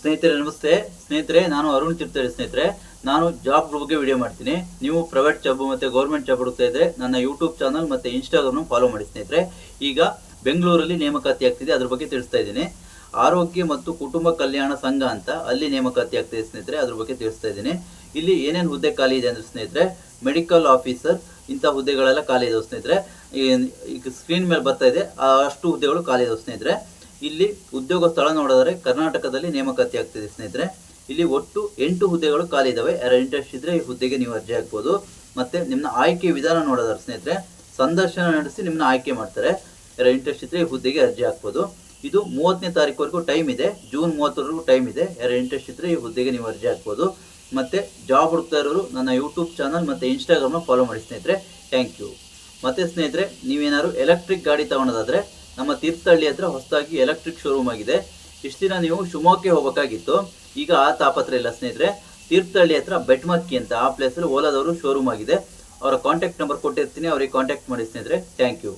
ಸ್ನೇಹಿತರೆ, ನಮಸ್ತೆ. ಸ್ನೇಹಿತರೆ, ನಾನು ಅರುಣ್ ತಿರ್ತಾರೆ ಸ್ನೇಹಿತರೆ. ನಾನು ಜಾಬ್ ಬಗ್ಗೆ ವಿಡಿಯೋ ಮಾಡ್ತೀನಿ. ನೀವು ಪ್ರೈವೇಟ್ ಜಾಬ್ ಮತ್ತು ಗೌರ್ಮೆಂಟ್ ಜಾಬ್ ಹುಡುಕ್ತಾ ಇದ್ರೆ ನನ್ನ ಯೂಟ್ಯೂಬ್ ಚಾನಲ್ ಮತ್ತು ಇನ್ಸ್ಟಾಗ್ರಾಮ್ ಫಾಲೋ ಮಾಡಿ ಸ್ನೇಹಿತರೆ. ಈಗ ಬೆಂಗಳೂರಲ್ಲಿ ನೇಮಕಾತಿ ಆಗ್ತಿದೆ. ಅದ್ರ ಬಗ್ಗೆ ತಿಳಿಸ್ತಾ ಇದ್ದೀನಿ. ಆರೋಗ್ಯ ಮತ್ತು ಕುಟುಂಬ ಕಲ್ಯಾಣ ಸಂಘ ಅಂತ ಅಲ್ಲಿ ನೇಮಕಾತಿ ಆಗ್ತಿದೆ ಸ್ನೇಹಿತರೆ. ಅದ್ರ ಬಗ್ಗೆ ತಿಳಿಸ್ತಾ ಇದ್ದೀನಿ. ಇಲ್ಲಿ ಏನೇನು ಹುದ್ದೆ ಖಾಲಿ ಇದೆ ಅಂದರೆ ಸ್ನೇಹಿತರೆ ಮೆಡಿಕಲ್ ಆಫೀಸರ್ ಇಂಥ ಹುದ್ದೆಗಳೆಲ್ಲ ಖಾಲಿ ಇದಾವೆ ಸ್ನೇಹಿತರೆ. ಈಗ ಸ್ಕ್ರೀನ್ ಮೇಲೆ ಬರ್ತಾ ಇದೆ. ಅಷ್ಟು ಹುದ್ದೆಗಳು ಖಾಲಿ ಇದಾವೆ ಸ್ನೇಹಿತರೆ. ಇಲ್ಲಿ ಉದ್ಯೋಗ ಸ್ಥಳ ನೋಡಿದರೆ ಕರ್ನಾಟಕದಲ್ಲಿ ನೇಮಕಾತಿ ಆಗ್ತಿದೆ ಸ್ನೇಹಿತರೆ. ಇಲ್ಲಿ ಒಟ್ಟು ಎಂಟು ಹುದ್ದೆಗಳು ಖಾಲಿ ಇದಾವೆ. ಯಾರು ಇಂಟ್ರೆಸ್ಟ್ ಇದ್ರೆ ಈ ಹುದ್ದೆಗೆ ನೀವು ಅರ್ಜಿ ಹಾಕ್ಬೋದು. ಮತ್ತೆ ನಿಮ್ಮ ಆಯ್ಕೆ ವಿಧಾನ ನೋಡೋದಾದ್ರೆ ಸ್ನೇಹಿತರೆ, ಸಂದರ್ಶನ ನಡೆಸಿ ನಿಮ್ಮನ್ನ ಆಯ್ಕೆ ಮಾಡ್ತಾರೆ. ಯಾರು ಇಂಟ್ರೆಸ್ಟ್ ಇದ್ರೆ ಈ ಹುದ್ದೆಗೆ ಅರ್ಜಿ ಹಾಕ್ಬೋದು. ಇದು ಮೂವತ್ತನೇ ತಾರೀಕುವರೆಗೂ ಟೈಮ್ ಇದೆ. ಜೂನ್ ಮೂವತ್ತರವರೆಗೂ ಟೈಮ್ ಇದೆ. ಯಾರು ಇಂಟ್ರೆಸ್ಟ್ ಇದ್ರೆ ಈ ಹುದ್ದೆಗೆ ನೀವು ಅರ್ಜಿ ಹಾಕ್ಬೋದು. ಮತ್ತೆ ಜಾಬ್ ಹುಡುಕ್ತಾ ಇರೋರು ನನ್ನ ಯೂಟ್ಯೂಬ್ ಚಾನಲ್ ಮತ್ತೆ ಇನ್ಸ್ಟಾಗ್ರಾಮ್ನ ಫಾಲೋ ಮಾಡಿ ಸ್ನೇಹಿತರೆ. ಥ್ಯಾಂಕ್ ಯು ಮತ್ತೆ ಸ್ನೇಹಿತರೆ, ನೀವೇನಾದ್ರು ಎಲೆಕ್ಟ್ರಿಕ್ ಗಾಡಿ ತಗೊಳೋದಾದ್ರೆ ನಮ್ಮ ತೀರ್ಥಹಳ್ಳಿ ಹತ್ರ ಹೊಸದಾಗಿ ಎಲೆಕ್ಟ್ರಿಕ್ ಶೋರೂಮ್ ಆಗಿದೆ. ಇಷ್ಟು ದಿನ ನೀವು ಶಿವಮೊಗ್ಗಕ್ಕೆ ಹೋಗಬೇಕಾಗಿತ್ತು. ಈಗ ಆ ತಾಪತ್ರ ಇಲ್ಲ ಸ್ನೇಹಿತರೆ. ತೀರ್ಥಹಳ್ಳಿ ಹತ್ರ ಬೆಟ್ಮಕ್ಕಿ ಅಂತ ಆ ಪ್ಲೇಸಲ್ಲಿ ಓಲಾದವರು ಶೋರೂಮ್ ಆಗಿದೆ. ಅವರ ಕಾಂಟ್ಯಾಕ್ಟ್ ನಂಬರ್ ಕೊಟ್ಟಿರ್ತೀನಿ, ಅವ್ರಿಗೆ ಕಾಂಟ್ಯಾಕ್ಟ್ ಮಾಡಿ ಸ್ನೇಹಿತರೆ. Thank you